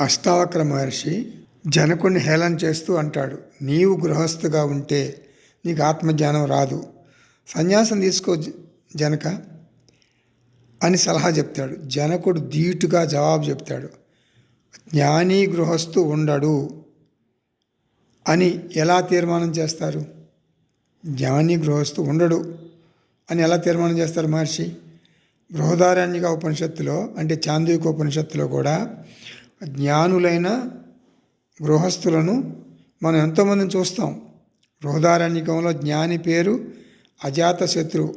అష్టావక్ర మహర్షి జనకుడిని హేళన చేస్తూ అంటాడు నీవు గృహస్థుగా ఉంటే నీకు ఆత్మజ్ఞానం రాదు. సన్యాసం తీసుకో జనక అని సలహా చెప్తాడు. జనకుడు ధీటుగా జవాబు చెప్తాడు జ్ఞాని గృహస్థు ఉండడు అని ఎలా తీర్మానం చేస్తారు? జ్ఞాని గృహస్థు ఉండడు అని ఎలా తీర్మానం చేస్తారు మహర్షి? బృహదారణ్యక ఉపనిషత్తులో అంటే చాందీక ఉపనిషత్తులో కూడా జ్ఞానులైన గృహస్థులను మనం ఎంతోమందిని చూస్తాం. బృహదారణ్యకంలో జ్ఞాని పేరు అజాతశత్రు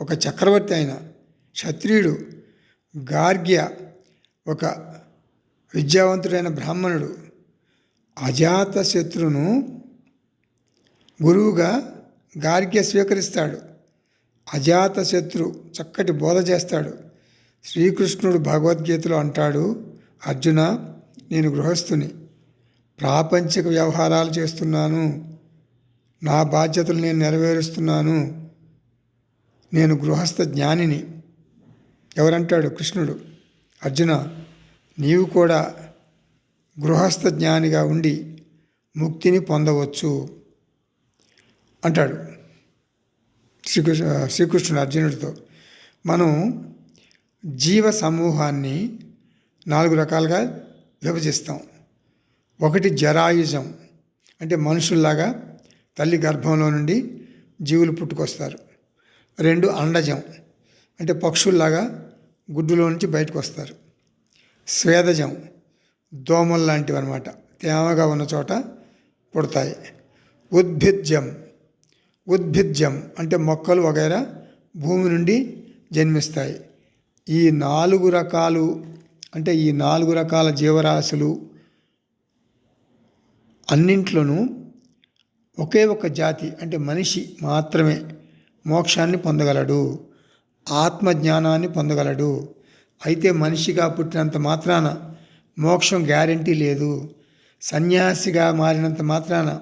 ఒక చక్రవర్తి అయిన క్షత్రియుడు గార్గ్య ఒక విద్యావంతుడైన బ్రాహ్మణుడు. అజాతశత్రును గురువుగా గార్గ్య స్వీకరిస్తాడు. అజాతశత్రు చక్కటి బోధ చేస్తాడు. శ్రీకృష్ణుడు భగవద్గీతలో అంటాడు అర్జున నేను గృహస్థుని. ప్రాపంచిక వ్యవహారాలు చేస్తున్నాను. నా బాధ్యతలు నేను నెరవేరుస్తున్నాను. నేను గృహస్థ జ్ఞానిని. ఎవరంటాడు కృష్ణుడు? అర్జున నీవు కూడా గృహస్థ జ్ఞానిగా ఉండి ముక్తిని పొందవచ్చు అంటాడు శ్రీకృష్ణ శ్రీకృష్ణుడు అర్జునుడితో. మనం జీవ సమూహాన్ని నాలుగు రకాలుగా విభజిస్తాం. ఒకటి జరాయుజం అంటే మనుషుల్లాగా తల్లి గర్భంలో నుండి జీవులు పుట్టుకొస్తారు. రెండు అండజం అంటే పక్షుల్లాగా గుడ్డులో నుంచి బయటకు వస్తారు స్వేదజం దోమలు లాంటివి అనమాట తేమగా ఉన్న చోట పుడతాయి. ఉద్భిజ్యం ఉద్భిజ్యం అంటే మొక్కలు వగైరా భూమి నుండి జన్మిస్తాయి. ఈ నాలుగు రకాలు అంటే ఈ నాలుగు రకాల జీవరాశులు అన్నింట్లోనూ ఒకే ఒక జాతి అంటే మనిషి మాత్రమే మోక్షాన్ని పొందగలడు ఆత్మజ్ఞానాన్ని పొందగలడు. అయితే మనిషిగా పుట్టినంత మాత్రాన మోక్షం గ్యారంటీ లేదు. సన్యాసిగా మారినంత మాత్రాన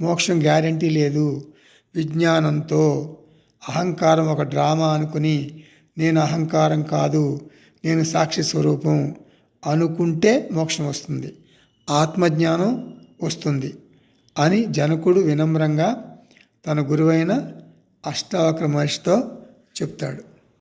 మోక్షం గ్యారంటీ లేదు. విజ్ఞానంతో అహంకారం ఒక డ్రామా అనుకుని నేను అహంకారం కాదు. నేను సాక్షి స్వరూపం అనుకుంటే మోక్షం వస్తుంది. ఆత్మజ్ఞానం వస్తుంది అని జనకుడు వినమ్రంగా తన గురువైన అష్టావక్ర మహర్షితో చెప్తాడు.